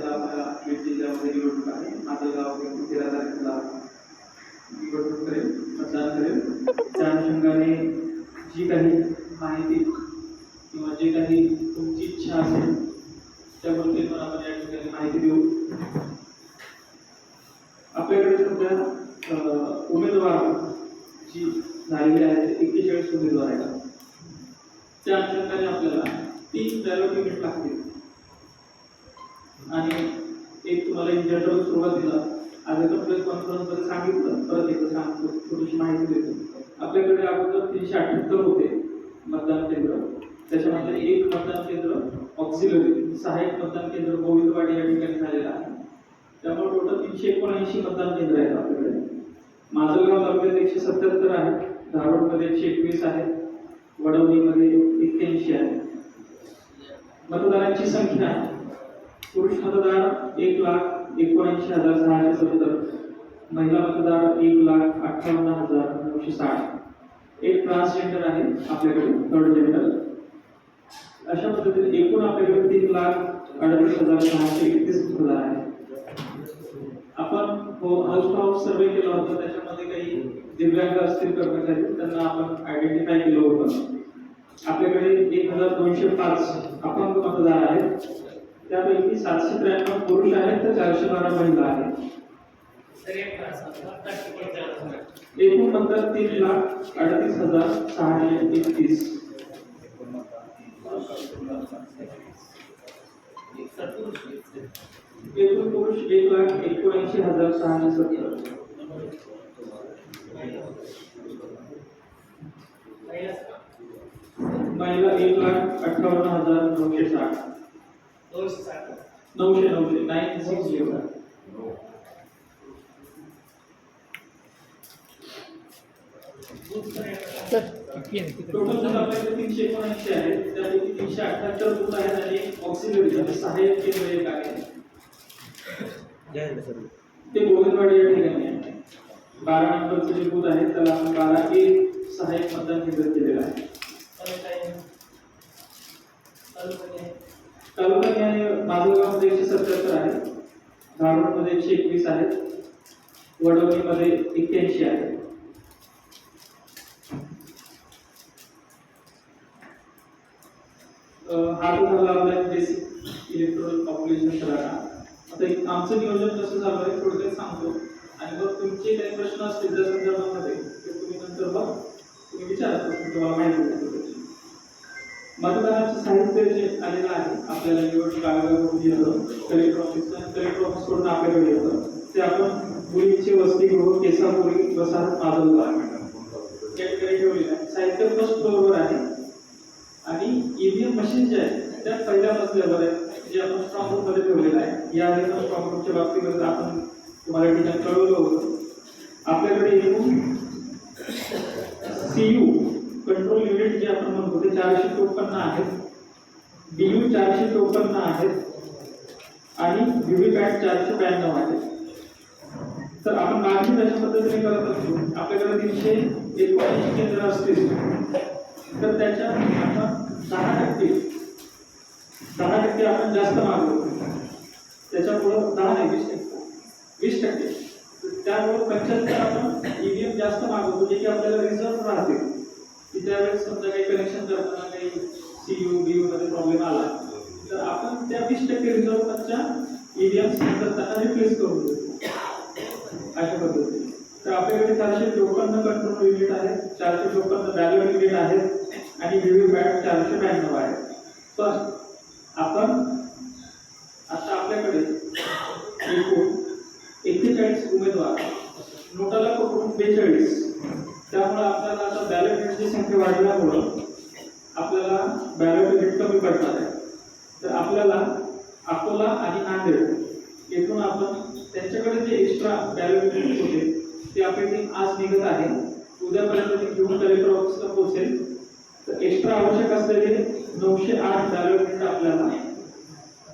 तारखेला आपल्याला बीड जिल्ह्यामध्ये निवडणूक आहे. माझं गाव तेरा तारखेला निवडणूक करेल मतदान करेल. त्या अनुषंगाने जी काही माहिती किंवा जे काही तुमची इच्छा असेल त्या गोष्टींवर आपण या ठिकाणी माहिती देऊ. आपल्याकडे सध्या उमेदवार जी झालेली आहे ते एक्केचाळीस उमेदवार आहेत. त्या अनुषंगाने आपल्याला तीन बॅलॉट युनिट लागतील. आणि एक तुम्हाला इन जनरल सुरुवातीला आज एका प्रेस कॉन्फरन्समध्ये सांगितलं. परत एकदा सांगतो थोडीशी माहिती देतो. आपल्याकडे अगोदर तीनशे अठ्ठ्याहत्तर होते मतदान केंद्र. त्याच्यामध्ये एक मतदान केंद्र ऑक्सिलरी सहाय्यक मतदान केंद्र गोविंदवाडी या ठिकाणी झालेलं आहे. त्यामुळे टोटल तीनशे एकोणऐंशी मतदान केंद्र आहेत आपल्याकडे. माजलगाव तालुक्यात एकशे सत्याहत्तर आहे. धारोडमध्ये एकशे एकवीस आहे. वडवणीमध्ये एक्क्याऐंशी आहे. मतदारांची संख्या पुरुष मतदार एक लाख एकोणऐंशी हजार सहाशे सत्तर महिला मतदार एक लाख अठ्ठावन्न हजार नऊशे साठ. एक ट्रान्सजेंडर आहे आपल्याकडे थर्ड जेंडर अशा पद्धतीने एकूण आपल्याकडे तीन लाख अडतीस हजार सहाशे एकतीस मतदार आहे आपण हो हाऊस टू हाऊस सर्वे केला होता त्याच्यामध्ये काही दिव्यांग असतील कर्मचारी त्यांना आपण आयडेंटिफाय केलं होतं. आपल्याकडे एक हजार दोनशे पाच अपंग मतदार आहेत. त्यापैकी सातशे त्र्याण्णव पुरुष आहेत, तर चारशे बारा महिला आहेत. एकूण तीन लाख अडतीस हज़ार सहाशे एकतीस. एकूण पुरुष एक लाख एकोणऐंशी हज़ार सहाशे सत्तर. महिला एक लाख अठ्ठावन्न हज़ार नऊशे साठ. नऊशे नऊशे नाईन सिक्स झिरो टोटल तीनशे एकोणऐंशी आहेत त्यापैकी तीनशे अठ्याहत्तर बूथ आहेत आणि ऑक्सिलरी म्हणजे सहाय्यक केंद्र एक आहे. ते गोविंदवाडी या ठिकाणी आहे बारा नंबरचं जे बूथ आहे. त्याला आपण बारा एक सहाय्यक मतदान केंद्र केलेलं आहे. तालुका न्याय माजलगावमध्ये एकशे सत्याहत्तर आहे धारोडमध्ये एकशे एकवीस आहेत. वडवणीमध्ये एक्क्याऐंशी आहे हा तो झाला आपला बेसिक इलेक्ट्रॉनिक पॉप्युलेशन करायला आता एक आमचं नियोजन कसं झालं आहे थोडक्यात सांगतो. आणि मग तुमचे काही प्रश्न असतील त्या संदर्भामध्ये ते तुम्ही नंतर मग तुम्ही विचारा तुम्ही तुम्हाला माहिती मतदानाचं साहित्य जे आलेलं आहे आपल्याला निवड कागदावरून येतं कलेक्टर ऑफिस कलेक्टर ऑफिसकडून आपल्याकडे येतं. ते आपण मुलींची वसतिगृह केसापुरी वसाहत माजलगाव याकडे ठेवलेलं आहे. साहित्य फर्स्ट फ्लोअरवर आहे. आणि ईव्हीएम मशीन जे आहे त्या पहिल्या मजल्यावर आहे जे आपण स्ट्रॉंग रूममध्ये ठेवलेलं आहे. या आधी स्ट्रॉंग रूमच्या बाबतीमध्ये आपण तुम्हाला ठिकाणी कळवलं होतं आपल्याकडे एकूण सीयू कंट्रोल युनिट जे आपण म्हणतो ते चारशे चोपन्न आहेत. डीयू चारशे चोपन्न आहेत. आणि व्हीव्हीपॅट चारशे ब्याण्णव आहेत. तर आपण मागणी तशा पद्धतीने करत असतो. आपल्याकडे तीनशे एकोणऐंशी केंद्र असतील. तर त्याच्या आपण दहा टक्के दहा टक्के आपण जास्त मागवतो. त्याच्यामुळं दहा नाही वीस टक्के. वीस टक्के. तर त्यामुळं पंच्याहत्तर आपण ईव्हीएम जास्त मागवतो जे की आपल्याला रिझर्व राहते की त्यावेळेस समजा काही कनेक्शन करताना काही सी यू डी मध्ये प्रॉब्लेम आला तर आपण त्या वीस टक्के रिझर्वच्या एरिया करताना रिप्लेस करून देतो अशा पद्धतीने. तर आपल्याकडे चारशे चोपन्न कंट्रोल युनिट आहे चारशे चोपन्न बॅलर युनिट आहेत आणि व्हीव्हीपॅट चारशे ब्याण्णव आहे. पण आपण आता आपल्याकडे एकूण एक्केचाळीस उमेदवार नोटाला पकडून बेचाळीस. त्यामुळे आपल्याला आता बॅलट युनिटची संख्या वाढल्यामुळं आपल्याला बॅलेट युनिट कमी पडणार आहे. तर आपल्याला अकोला आणि नांदेड येथून आपण त्यांच्याकडे जे एक्स्ट्रा बॅलेट युनिट होते ते आपल्याकडे आज निघत आहे. उद्यापर्यंत ते घेऊन कलेक्टर ऑफिसला पोहोचेल. तर एक्स्ट्रा आवश्यक असलेले नऊशे आठ बॅलेट युनिट आपल्याला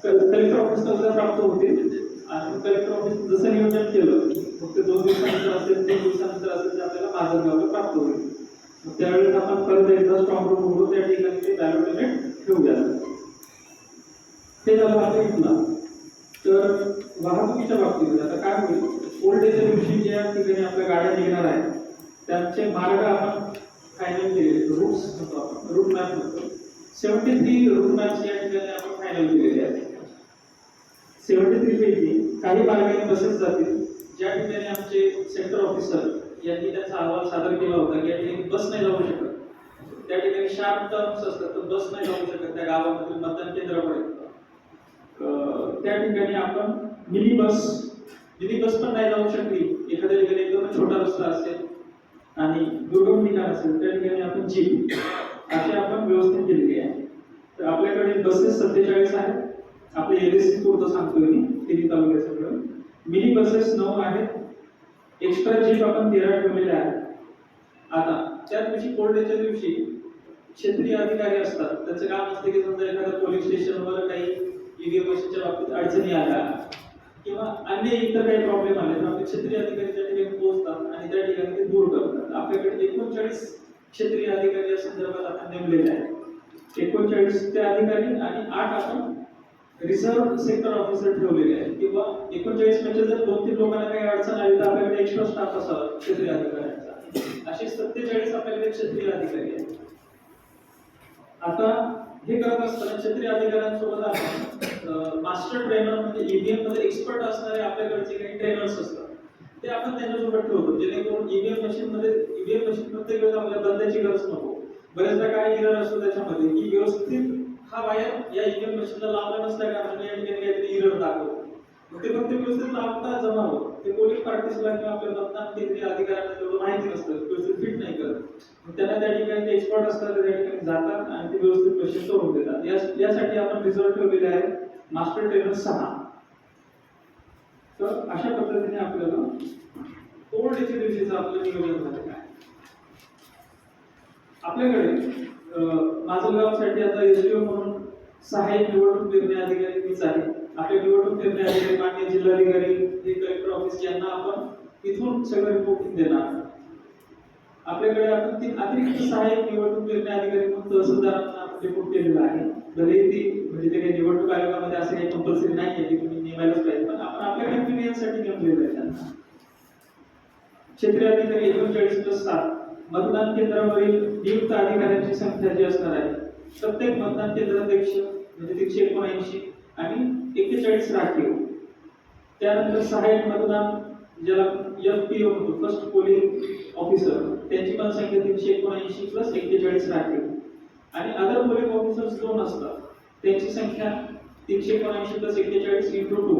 कलेक्टर ऑफिसला उद्या प्राप्त होतील. आणि कलेक्टर ऑफिस जसं नियोजन केलं फक्त दोन दिवसानंतर असेल तीन दिवसानंतर असेल ते आपल्याला माजलगावला प्राप्त होईल. त्यावेळेस आपण परत एकदा स्ट्रॉंग रूम उघडू त्या ठिकाणी ते बॅलेट युनिट ठेवूया ते झालं आपल्या इथला तर वाहतुकीच्या बाबतीत आता काय होईल ओल्ड डेच्या दिवशी ज्या ठिकाणी आपल्या गाड्या निघणार आहेत त्यांचे मार्ग आपण फायनल केलेले रूट्स म्हणतो आपण रूट मॅप म्हणतो. सेवन्टी थ्री रूट मॅप्स या ठिकाणी आपण फायनल केलेले आहेत. सेवन्टी थ्री पैकी काही मार्गाने बसेस जातील. ज्या ठिकाणी आमचे सेक्टर ऑफिसर यांनी त्यांचा अहवाल सादर केला होता की या ठिकाणी बस नाही जाऊ शकत. त्या ठिकाणी शार्प टर्म्स असतात तर बस नाही जाऊ शकत त्या गावामधील मतदान केंद्रापर्यंत त्या ठिकाणी आपण मिनी बस मिनी बस पण नाही जाऊ शकली. एखाद्या ठिकाणी एकदम छोटा रस्ता असेल आणि दुर्गम ठिकाण असेल त्या ठिकाणी आपण जीप अशी आपण व्यवस्थित केलेली आहे. तर आपल्याकडे बसेस सत्तेचाळीस आहेत. आपले एल एस सी पुरतं सांगतोय मी. तिन्ही तालुक्याचं मिळून. मिनी बसेस नऊ आहेत. एक्स्ट्रा जीप आपण तेरा ठेवलेल्या आहेत. आता त्या दिवशी म्हणजे कोल्डेच्या दिवशी क्षेत्रीय अधिकारी असतात. त्याचं काम असतं की समजा एखाद्या पोलीस स्टेशनवर काही ईव्हीएम मशीनच्या बाबतीत अडचणी आल्या किंवा अन्य इतर काही प्रॉब्लेम आले तर आपले क्षेत्रीय अधिकारी त्या ठिकाणी पोहोचतात आणि त्या ठिकाणी ते दूर करतात. आपल्याकडे एकोणचाळीस क्षेत्रीय अधिकारी या संदर्भात आपण नेमलेले आहेत. एकोणचाळीस ते अधिकारी आणि आठ आपण रिझर्व्ह सेक्टर ऑफिसर ठेवलेले आहेत. किंवा एकोणचाळीस म्हणजे जर दोन तीन लोकांना काही अडचण आली तर आपल्याकडे एक्स्ट्रा स्टाफ असावा क्षेत्रीय अधिकाऱ्यांचा असे सत्तेचाळीस आपल्याकडे क्षेत्रीय अधिकारी आहेत. आता हे करत असताना क्षेत्रीय अधिकाऱ्यांसोबत आपण मास्टर ट्रेनर म्हणजे ईव्हीएममध्ये एक्सपर्ट असणारे आपल्याकडचे काही ट्रेनर्स असतात. ते आपण त्यांच्यासोबत ठेवतो जेणेकरून ईव्हीएम मशीन मध्ये ईव्हीएम मशीन प्रत्येक वेळेस आपल्याला बंदाची गरज नको. बरेचदा काय इरर असतो त्याच्यामध्ये की व्यवस्थित हा वायर या ईव्हीएम मशीनला लावला नसल्या कारणाने या ठिकाणी काहीतरी इरर दाखवतो. मग ते फक्त व्यवस्थित लावता जमा ते पोलीस पार्टीसला किंवा आपल्या मतदान केंद्रीय अधिकाऱ्यांना तेवढं माहिती नसतं. व्यवस्थित फिट नाही करत. मग त्यांना त्या ठिकाणी ते एक्सपर्ट असतात त्या ठिकाणी जातात आणि ते व्यवस्थित मशीन करून देतात. यासाठी आपण रिझल्ट ठेवलेले आहे मास्टर ट्रेनर सहा. तर अशा पद्धतीने आपल्याला कोविडच्या दिवशीचं आपलं नियोजन झालेलं आहे. आपल्याकडे अं, माजलगावसाठी आता एसडीओ म्हणून सहाय्यक निवडणूक निर्णय अधिकारी मीच आहे. आपले निवडणूक निर्णय अधिकारी मान्य जिल्हाधिकारी हे कलेक्टर ऑफिस यांना आपण इथून सगळं रिपोर्टिंग देणार आपल्याकडे आपण तीन अतिरिक्त सहाय्यक निवडणूक निर्णय अधिकारी म्हणून तहसीलदारांना रिपोर्ट केलेला आहे. भले ती म्हणजे ते काही निवडणूक आयोगामध्ये असं काही कंपल्सरी नाही आहे की तुम्ही नेमायलाच पाहिजे पण आपण आपल्या कन्व्हिनियन्ससाठी नेमलेलं आहे त्यांना. क्षेत्रीय अधिकारी एकोणचाळीस प्लस सात. मतदान केंद्रावरील नियुक्त अधिकाऱ्यांची संख्या जी असणार आहे प्रत्येक मतदान केंद्राध्यक्ष म्हणजे तीनशे एकोणऐंशी आणि एक्केचाळीस राखीव. त्यानंतर सहाय्यक मतदान ज्याला एफ पी ओ म्हणतो फर्स्ट पोलिंग ऑफिसर त्यांची पण संख्या तीनशे एकोणऐंशी प्लस एक्केचाळीस राखीव. आणि अदर पोलिंग ऑफिसर्स दोन असतात त्यांची संख्या तीनशे एकोणऐंशी प्लस एक्केचाळीस इंटू टू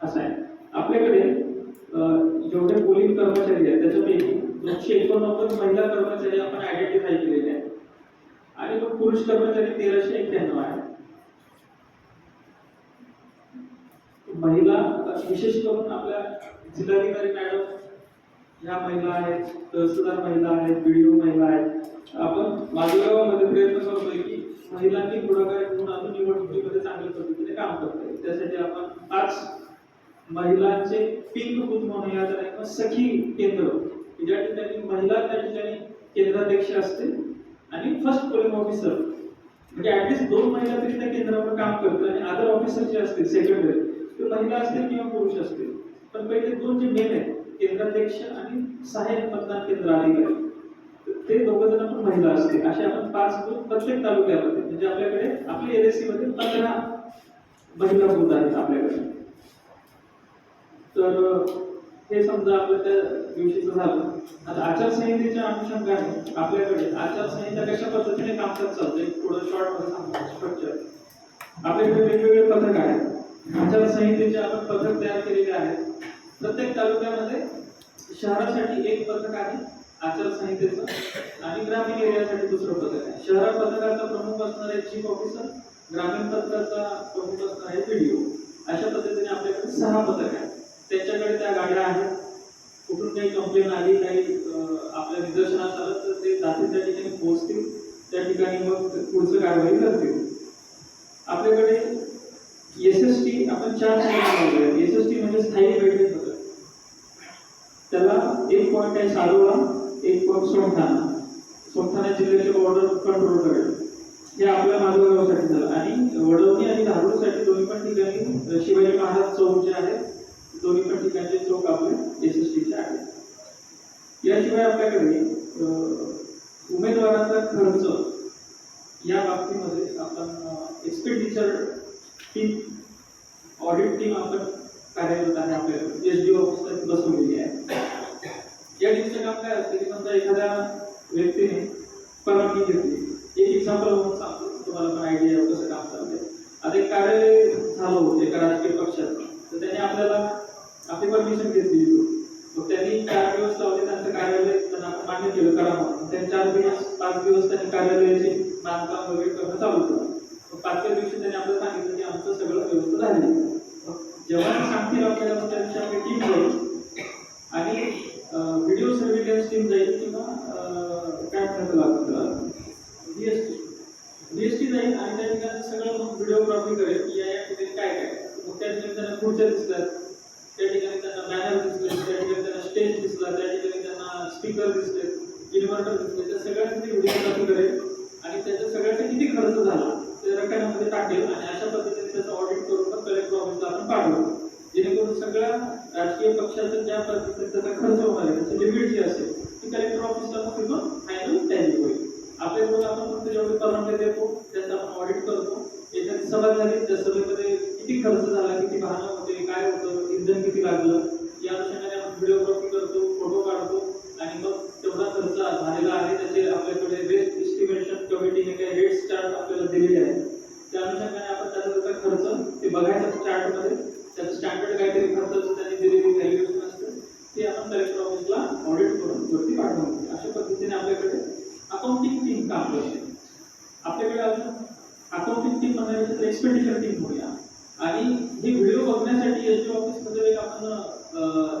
असं आहे. आपल्याकडे जेवढे पोलिंग कर्मचारी आहेत त्याच्यापैकी दोनशे एकोणनव्वद महिला कर्मचारी आपण आयडेंटिफाय केलेले आहेत. आणि तो पुरुष कर्मचारी तेराशे एक्क्याण्णव आहे. महिला विशेष करून आपल्या जिल्हाधिकारी मॅडम ह्या महिला आहेत तहसीलदार महिला आहेत बीडीओ महिला आहेत. आपण माजगावामध्ये प्रयत्न करतोय की महिलांनी पुढाकार घेऊन अजून निवडणुकीमध्ये चांगल्या पद्धतीने काम करतोय त्यासाठी आपण पाच महिलांचे पिंक बूथ म्हणून या सखी केंद्र की ज्या ठिकाणी महिला त्या ठिकाणी केंद्राध्यक्ष असते आणि फर्स्ट पोलिंग ऑफिसर म्हणजे ऍटलीस्ट दोन महिला तरी त्या केंद्रावर काम करतात आणि अदर ऑफिसर जे असतील सेक्रेटरी ते महिला असतील किंवा पुरुष असतील. पण पहिले दोन जे मेन आहेत केंद्राध्यक्ष आणि सहाय्यक मतदान केंद्र अधिकारी. ते दोघं जण पण महिला असतील. असे आपण पाच बूथ प्रत्येक तालुक्यामध्ये म्हणजे आपल्याकडे आपल्या एलमध्ये पंधरा महिला बूथ आहेत आपल्याकडे. तर हे समजा आपलं त्या दिवशीचं झालं. आता आचारसंहितेच्या अनुषंगाने आपल्याकडे आचारसंहिता कशा पद्धतीने कामकाज चालतंय थोडं शॉर्टमध्ये सांगतो स्ट्रक्चर आपल्याकडे वेगवेगळे पथक आहेत. आचारसंहितेचे आपण पथक तयार केलेले आहेत. प्रत्येक तालुक्यामध्ये शहरासाठी एक पथक आहे आचारसंहितेचं आणि ग्रामीण एरियासाठी दुसरं पथक आहे. शहरा पथकाचा प्रमुख असणार आहे चीफ ऑफिसर ग्रामीण पथकाचा प्रमुख असणार आहे व्हिडिओ अशा पद्धतीने आपल्याकडे सहा पथक आहेत. त्यांच्याकडे त्या गाड्या आहेत. कुठून काही कंप्लेन आली काही आपल्या निदर्शनास आलं तर ते जातील त्या ठिकाणी पोहोचतील. त्या ठिकाणी मग पुढचं कारवाई करतील. आपल्याकडे एस एस टी आपण चार एस एस टी म्हणजे स्थायी बैठक त्याला एक पॉईंट आहे सारोळा एक पॉईंट सोमठाणा. सोमठाणा जिल्ह्याचे बॉर्डर कंट्रोल करेल हे आपल्या माधवगावसाठी झालं. आणि वडवणी आणि धारूरसाठी दोन्ही पण ठिकाणी शिवाजी महाराज चौक जे आहेत दोन्ही पण ठिकाणचे चौक आपले एस एस आहेत. याशिवाय आपल्याकडे उमेदवाराचा खर्च या बाबतीमध्ये आपण एक्सपेंडिचर टीम ऑडिट टीम आपण कार्यरत आहे आपल्या एस डी ऑफिस बसवलेली आहे. या टीमचं काम काय असतं की समजा एखाद्या व्यक्तीने परवानगी घेतली. एक एक्झाम्पल म्हणून सांगतो तुम्हाला पण आयडिया कसं काम चालते आता एक कार्य झालं होतं एका राजकीय पक्षात तर त्याने आपल्याला आपली परमिशन घेतली मग त्यांनी चार दिवस लावले त्यांचं कार्यालय त्यांना मान्य केलं करा म्हणून. त्यांनी चार दिवस पाच दिवस त्यांनी कार्यालयाचे बांधकाम वगैरे करणं चालू केलं. मग पाचव्या दिवशी त्यांनी आपल्याला सांगितलं की आमचं सगळं व्यवस्था झाली. मग जेव्हा सांगतील आपल्याला मग त्यांची आपली टीम जाईल. आणि व्हिडिओ सर्व्हिलन्स टीम जाईल किंवा काय म्हणतात त्याला एस टी जाईल आणि त्या ठिकाणी सगळं मग व्हिडिओग्राफी करेल की या या ठिकाणी काय काय. मग त्या ठिकाणी त्यांना खुर्च्या दिसतात त्या ठिकाणी त्यांना बॅनर दिसले त्या ठिकाणी त्यांना स्टेज दिसला त्या ठिकाणी त्यांना स्पीकर दिसले इन्व्हर्टर दिसले त्या सगळ्याचं व्हिडिओग्राफी करेल आणि त्याच्या सगळ्याचा किती खर्च झाला ते रकान्यामध्ये टाकेल आणि अशा पद्धतीने त्याचं ऑडिट करून मग कलेक्टर ऑफिसला आपण पाठवतो जेणेकरून सगळ्या राजकीय पक्षाचा ज्या पद्धतीने त्याचा खर्च होणार आहे त्याची लिमिट जी असेल ती कलेक्टर ऑफिसला मग तिथून फायनल टॅली होईल. आपल्याकडून आपण फक्त जेवढे परवानगी देतो त्याचं आपण ऑडिट करतो. एखादी सभा झाली त्या सभेमध्ये किती खर्च झाला किती वाहनं होते काय होतं इंधन किती लागलं या अनुषंगाने आपण व्हिडिओग्राफी करतो फोटो काढतो आणि मग तेवढा खर्च झालेला आहे त्याचे आपल्याकडे रेट एस्टिमेशन कमिटीने काही रेट्स चार्ट आपल्याला दिलेले आहेत त्या अनुषंगाने आपण त्याचा त्याचा खर्च ते बघायचं चार्टमध्ये त्याचं स्टँडर्ड काहीतरी खर्चाचं त्यांनी दिलेली व्हॅल्युएशन असतं ते आपण कलेक्टर ऑफिसला ऑडिट करून वरती पाठवून देतो. अशा पद्धतीने आपल्याकडे अकाउंटिंग टीम काम करते आपल्याकडे अजून अकाउंटिंग टीम म्हणण्यापेक्षा एक्सपेंडिचर टीम म्हणूया आणि हे व्हिडिओ बघण्यासाठी एस डी ऑफिसमध्ये एक आपण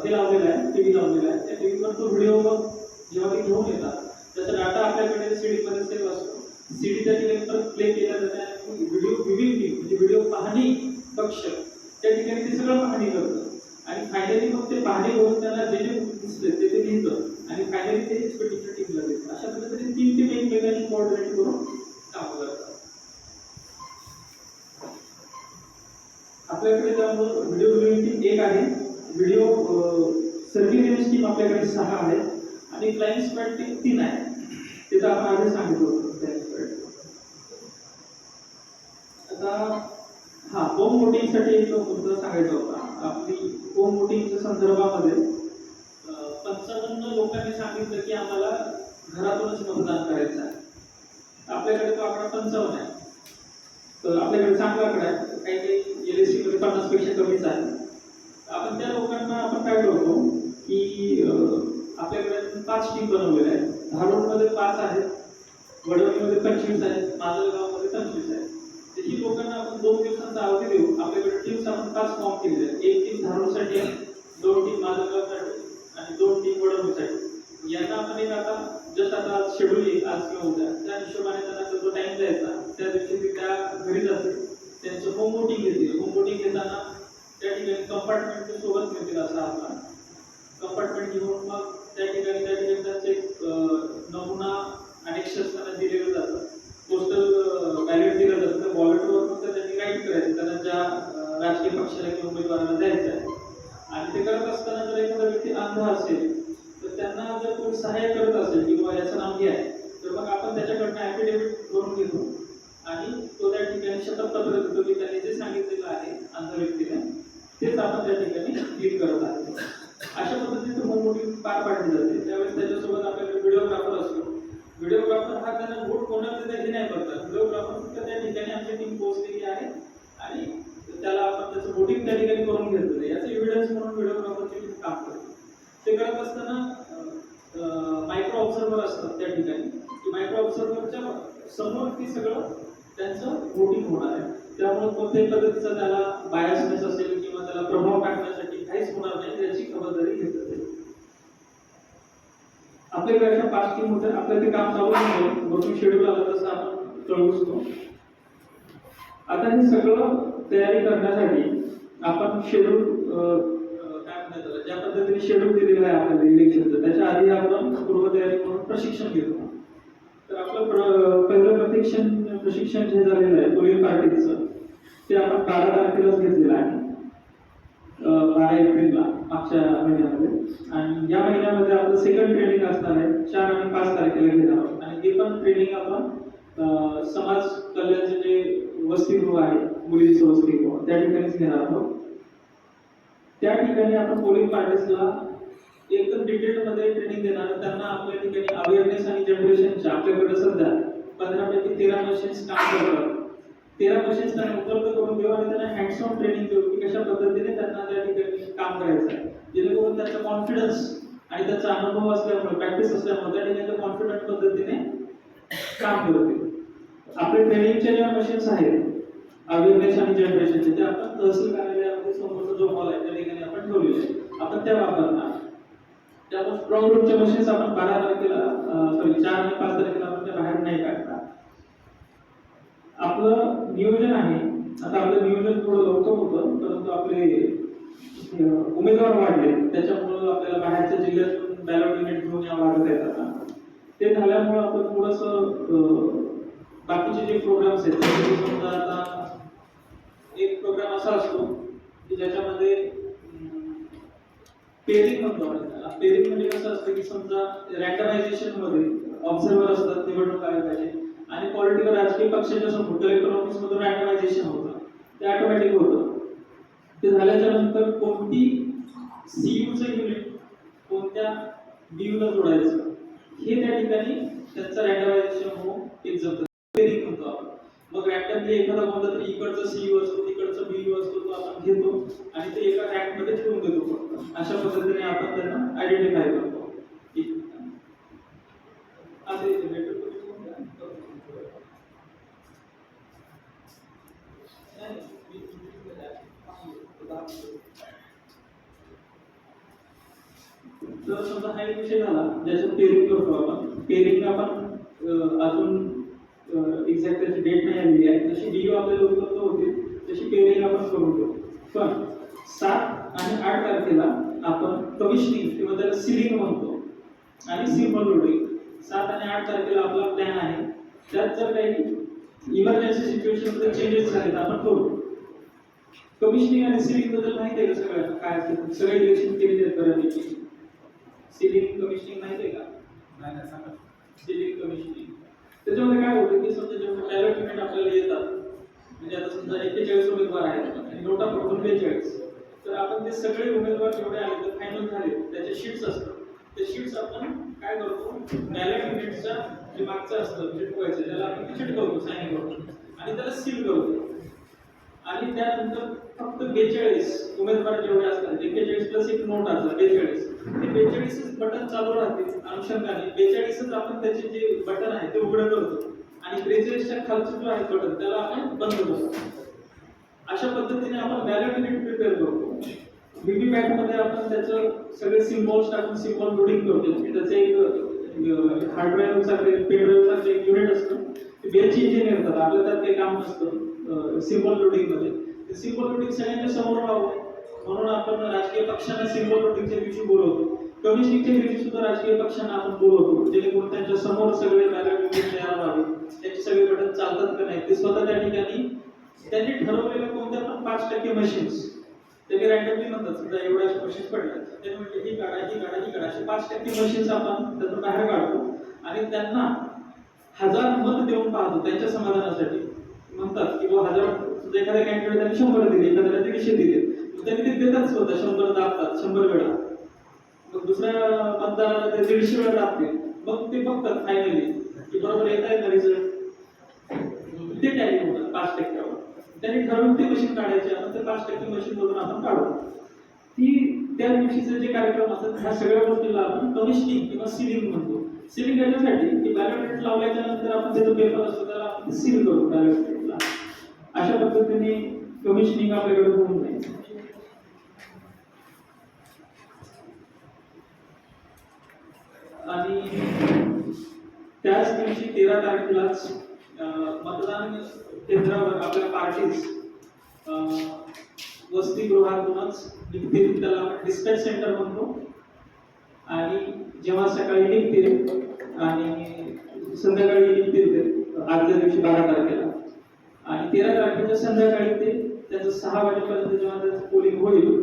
हे लावलेलं आहे टी व्ही लावलेला आहे. त्या टी व्हीवर तो व्हिडिओ जेव्हा ते घेऊन येतात. त्याचा डाटा आपल्याकडे सीडी मध्ये सेव्ह असतो. सीडी त्या ठिकाणी परत प्ले केला जाते आणि व्हिडिओ व्हिविंग टीम म्हणजे व्हिडिओ पाहणी पक्ष त्या ठिकाणी ते सगळं पाहणी करतं. आणि फायनली मग ते पाहणी करून त्यांना जे जे दिसले ते ते लिहितं. आणि फायनली ते एक्सपेक्टेशन टीमला देतं. अशा पद्धतीने तीन टीम एकमेकांशी कोऑर्डिनेट करून काम करतात. आपल्याकडे त्यामुळं व्हिडिओ युनिटी एक आहे. व्हिडिओ सर्व्हिलन्स टीम आपल्याकडे सहा आहे आणि फ्लाइंग स्क्वॅड टीम तीन आहे ते तर आपण आधी सांगितलं होतं. स्क्वॅड आता हा होम वोटिंगसाठी एक मुद्दा सांगायचा होता. आपली होम वोटिंगच्या संदर्भामध्ये पंचावन्न लोकांनी सांगितलं की आम्हाला घरातूनच मतदान करायचं आहे. आपल्याकडे तो आकडा पंचावन्न आहे. तर आपल्याकडे चांगला आकडा आहे. काही काही एल एस सी मध्ये पन्नास पेक्षा कमीच आहे. आपण त्या लोकांना आपण काय फॉर्म एक टीम धारोडसाठी आहे जस्ट आता शेड्यूल येईल, आज किंवा उद्या, त्या हिशोबाने त्यांना जो टाइम द्यायचा. त्या दिवशी ते त्या घरी जातील. त्यांचं होम वोटिंग घेतील होम वोटिंग घेताना त्या ठिकाणी कंपार्टमेंट सोबत मिळतील असा आपण कंपार्टमेंट घेऊन मग त्या ठिकाणी त्या ठिकाणी त्यांचे नमुना अनेक्षर्स त्यांना दिलेलं जातं. पोस्टल बॅलेट दिलं जातं. त्या बॉलेटवर फक्त त्यांनी गाईड करायचं. त्यांना ज्या राजकीय पक्षाला किंवा उमेदवाराला द्यायचं आहे. आणि ते करत असताना जर एखादा व्यक्ती अंध असेल तर त्यांना जर कोणी सहाय्य करत असेल किंवा याचं नाव घ्या तर मग आपण त्याच्याकडनं ॲफिडेव्हिट करून घेतो आणि तो त्या ठिकाणी शपथपत्र देतो की त्यांनी जे सांगितलेलं आहे अंध व्यक्तीने तेच आपण त्या ठिकाणी क्लिक करत आहे अशा पद्धतीने होम वोटिंग पार पाडली जाते त्यावेळेस त्याच्यासोबत आपल्याकडे व्हिडिओग्राफर असतो व्हिडिओग्राफर हा त्यांना वोट कोणाचं ते नाही करतात व्हिडिओग्राफर फक्त त्या ठिकाणी आमची टीम पोहोचलेली आहे आणि त्याला आपण त्याचं वोटिंग त्या ठिकाणी करून घेतलेलं आहे याचं एव्हिडन्स म्हणून व्हिडिओग्राफरची टीम काम करते ते करत असताना मायक्रो ऑब्झर्वर असतात त्या ठिकाणी की मायक्रो ऑब्झर्वरच्या समोर ती सगळं त्यांचं वोटिंग होणार आहे त्यामुळे कोणत्याही पद्धतीचा त्याला बायासनेस असेल किंवा त्याला प्रभाव टाकण्यासाठी काहीच होणार नाही याची खबरदारी घेतली जाईल आपल्याकडे अशा पाच टीम होत्या आपलं ते काम चालू आहे वरतून शेड्यूल आलं तसं आपण शकतो. आता हे सगळं तयारी करण्यासाठी आपण शेड्यूल काय म्हणतात त्याला, ज्या पद्धतीने शेड्यूल दिलेलं आहे आपल्याला इलेक्शनचं त्याच्या आधी आपण पूर्वतयारी म्हणून प्रशिक्षण घेतो. तर आपलं प्र- पहिलं प्रशिक्षण प्रशिक्षण जे झालेलं आहे पोलिओ पार्टीचं ते आपण बारा तारखेलाच घेतलेलं आहे. बारा एप्रिलला. मागच्या महिन्यामध्ये. आणि या महिन्यामध्ये आपलं सेकंड ट्रेनिंग असणार आहे चार आणि पाच तारखेला घेणार आहोत. आणि हे पण ट्रेनिंग आपण समाज कल्याणचे जे वसतिगृह आहे मुलींचं वसतिगृह त्या ठिकाणीच घेणार आहोत. त्या ठिकाणी आपण पोलिंग पार्टीसला एकदम डिटेलमध्ये ट्रेनिंग देणार त्यांना आपल्या ठिकाणी अवेअरनेस आणि जनरेशनच्या आपल्याकडे सध्या पंधरा पैकी तेरा मशीन्स काम करतात. तेरा मशीन्स त्यांना उपलब्ध करून देऊ आणि त्यांना हँड्स ऑन ट्रेनिंग देऊ की कशा पद्धतीने त्यांना त्या ठिकाणी काम करायचं आहे. जेणेकरून त्यांचा कॉन्फिडन्स आणि त्यांचा अनुभव असल्यामुळे प्रॅक्टिस असल्यामुळे त्या ठिकाणी कॉन्फिडंट पद्धतीने काम करतील आपले ट्रेनिंगच्या ज्या मशीन्स आहेत अवेअरनेस आणि जनरेशनचे ते आपण तहसील कार्यालयामध्ये समोरचा जो हॉल आहे त्या ठिकाणी आपण ठेवलेले आहे. आपण त्या वापरणार त्यामुळे स्ट्रॉंग रूमच्या मशीन्स आपण बारा तारखेला सॉरी चार आणि पाच तारखेला आपण त्या बाहेर नाही काढ आपलं नियोजन आहे. आता आपलं नियोजन थोडं लवकर होतं परंतु आपले उमेदवार वाढले. त्याच्यामुळं आपल्याला बाहेरच्या जिल्ह्यातून बॅलॉट युनिट घेऊन यावं लागत आहेत आता. ते झाल्यामुळं आपण थोडंसं बाकीचे जे प्रोग्राम्स आहेत जसे समजा आता एक प्रोग्राम असा असतो की ज्याच्यामध्ये पेरिंग म्हणतो आपण पेरिंग म्हणजे कसं असतं की समजा रँडमायझेशनमध्ये ऑब्झर्वर असतात निवडणूक आयोगाचे. आणि पॉलिटिकल राजकीय पक्षाच्या समोर कलेक्टर ऑफिस मधून रँडमायझेशन होतं. ते ऑटोमॅटिक होतं. ते झाल्याच्यानंतर कोणती सीयूचं युनिट कोणत्या बीयूला जोडायचं हे त्या ठिकाणी त्यांचं रँडमायझेशन होऊन एक म्हणतो आपण. मग रँडमली एखादा कोणता तरी इकडचा सीयू असतो तिकडचा बीयू असतो तो आपण घेतो आणि ते एका रँकमध्ये ठेवून देतो. फक्त अशा पद्धतीने आपण त्यांना आयडेंटिफाय करतो. असे असं जर समजा हा एक विषय झाला ज्याचं पेरिंग करतो आपण. पेरिंग आपण अजून एक्झॅक्ट त्याची डेट नाही आलेली आहे. जशी डीओ आपल्याला उपलब्ध होते. तशी पेरिंग आपण करून घेऊ पण सात आणि आठ तारखेला आपण कमिशनिंग किंवा त्याला सिलिंग म्हणतो. आणि सिंपल लोडिंग सात आणि आठ तारखेला आपला प्लॅन आहे. त्यात जर काही इमर्जन्सी सिच्युएशनमध्ये चेंजेस झाले तर आपण करू. कमिशनिंग आणि सिलिंगबद्दल माहिती आहे का सगळ्या काय असतं? सगळे इलेक्शन केलेले आहेत बऱ्यापैकी. सिलिंग कमिशनिंग माहिती आहे का सिलिंग कमिशनिंग त्याच्यामध्ये काय होतं की समजा जेव्हा बॅलट आपल्याला येतात म्हणजे आता समजा एक्केचाळीस उमेदवार आहेत आणि नोटा पकडून बेचाळीस तर आपण ते सगळे उमेदवार जेवढे आले तर फायनल झाले. त्याचे शीट्स असतात. ते शीट्स आपण काय करतो? बॅलेट युनिटच्या जे मागचं असतं चिटकवायचं त्याला आपण चिटकवतो साईन करतो आणि त्याला सील करतो. आणि त्यानंतर फक्त बेचाळीस उमेदवार जेवढे असतात एक्केचाळीस प्लस एक नोट असतात बेचाळीस. ते बेचाळीसच बटन चालू राहतील अनुषंगाने. बेचाळीसच आपण त्याचे जे बटन आहे ते उघडं करतो. आणि त्रेचाळीसच्या खालचं जो आहे बटन त्याला आपण बंद करतो. अशा पद्धतीने आपण बॅलेट युनिट प्रिपेअर करतो. व्हीव्हीपॅटमध्ये आपण त्याचं सगळे सिम्बॉल्स टाकून सिम्बॉल लोडिंग करतो. त्याचं एक हार्डवेअर सारखे पेनड्राईव्ह सारखे एक युनिट असतं. ते इंजिनियर येतात आपलं त्यात काही काम नसतं सिम्बॉल लोडिंगमध्ये. ते सिम्बॉल लोडिंग सगळ्यांच्या समोर राहू. म्हणून आपण राजकीय पक्षांना सिम्बॉल लोडिंगच्या दिवशी बोलवतो. कमिशनिंगच्या दिवशी सुद्धा राजकीय पक्षांना आपण बोलवतो. जेणेकरून त्यांच्यासमोर सगळे बॅलट तयार व्हावे. त्यांचे सगळे बटन चालतात का नाही ते स्वतः त्या ठिकाणी त्यांनी ठरवलेल्या कोणत्या पण पाच टक्के मशीन्स त्यांनी रँडमली म्हणतात समजा एवढ्या मशीन्स पडल्या. ते म्हणजे ही काढा ही काढा ही काढा. असे पाच टक्के मशीन्स आपण त्यातून बाहेर काढतो. आणि त्यांना हजार मत देऊन पाहतो त्यांच्या समाधानासाठी. म्हणतात की बुवा हजार समजा एखाद्या कॅन्डिडेट त्यांनी शंभर दिले एखाद्याला दीडशे दिले. त्यांनी ते देतात स्वतः शंभर दाबतात शंभर वेळा. मग दुसऱ्या मतदाराला ते दीडशे वेळा दाबते मग ते बघतात फायनली की बरोबर येत आहे का रिझल्ट ते टॅली होतात पाच टक्क्यावर त्यांनी ठरवून ते मशीन काढायचे आपण ते पाच टक्के मशीन मधून आपण काढू. ती त्या दिवशीचे जे कार्यक्रम असतात ह्या सगळ्या गोष्टीला आपण कमिशनिंग किंवा सिलिंग म्हणतो. सिलिंग करण्यासाठी की बॅलॉट लावल्याच्या नंतर आपण त्याचा पेपर असतो त्याला आपण सील करू बॅलॉट अशा पद्धतीने कमिशनिंग आपल्याकडे होऊन जाईल. आणि त्याच दिवशी तेरा तारखेलाच मतदान केंद्रावर आपल्या पार्टीज वसतिगृहातूनच निघतील. त्याला आपण डिस्पॅच सेंटर म्हणतो. आणि जेव्हा सकाळी निघतील आणि संध्याकाळी निघतील ते आदल्या दिवशी बारा तारखेला. आणि तेरा तारखेच्या संध्याकाळी ते त्याचं सहा वाजेपर्यंत जेव्हा त्याचं पोलिंग होईल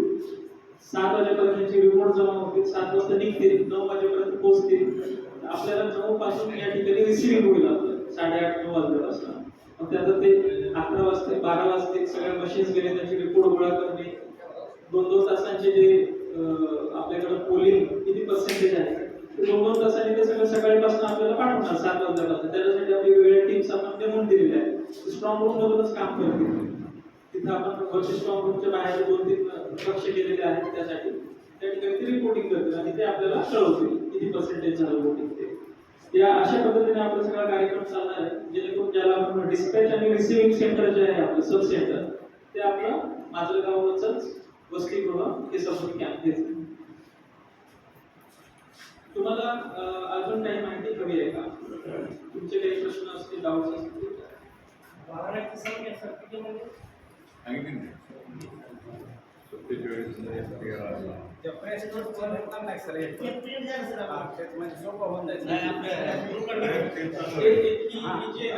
सात वाजेपर्यंतची रिपोर्ट जमा होतील सात वाजता निघतील नऊ वाजेपर्यंत पोहोचतील. आपल्याला नऊ पासून या ठिकाणी रिसिव्हिंग होईल आपलं. साडेआठ नऊ वाजल्यापासून मग त्याचं ते अकरा वाजते बारा वाजते सगळ्या मशीन्स गेले त्याचे रिपोर्ट गोळा करणे. दोन दोन तासांचे जे आपल्याकडं पोलिंग किती पर्सेंटेज आहे? दोन दोन तासांनी ते सगळं सकाळीपासून आपल्याला पाठवणार सात वाजल्यापासून. त्याच्यासाठी आपली वेगवेगळ्या टीम आपण नेमून दिलेल्या आहेत स्ट्रॉंग रूम मधूनच काम करतील. तिथं आपण वर्ष स्ट्रॉंग रूमच्या बाहेर दोन तीन कक्ष केलेले आहेत त्यासाठी. त्या ठिकाणी ते रिपोर्टिंग करतील आणि ते आपल्याला कळवतील किती पर्सेंटेज झालं वोटिंग ते. या अशा पद्धतीने आपला सगळा कार्यक्रम चालणार आहे जेणेकरून ज्याला आपण डिस्पॅच आणि रिसिव्हिंग सेंटर जे आहे आपलं सब सेंटर ते आपलं माजलगावच वसतीगृह हे सपोर्ट कॅम्प हेच तुम्हाला अजून काही माहिती हवी आहे का? तुमचे काही प्रश्न असतील डाऊट्स असतील? जी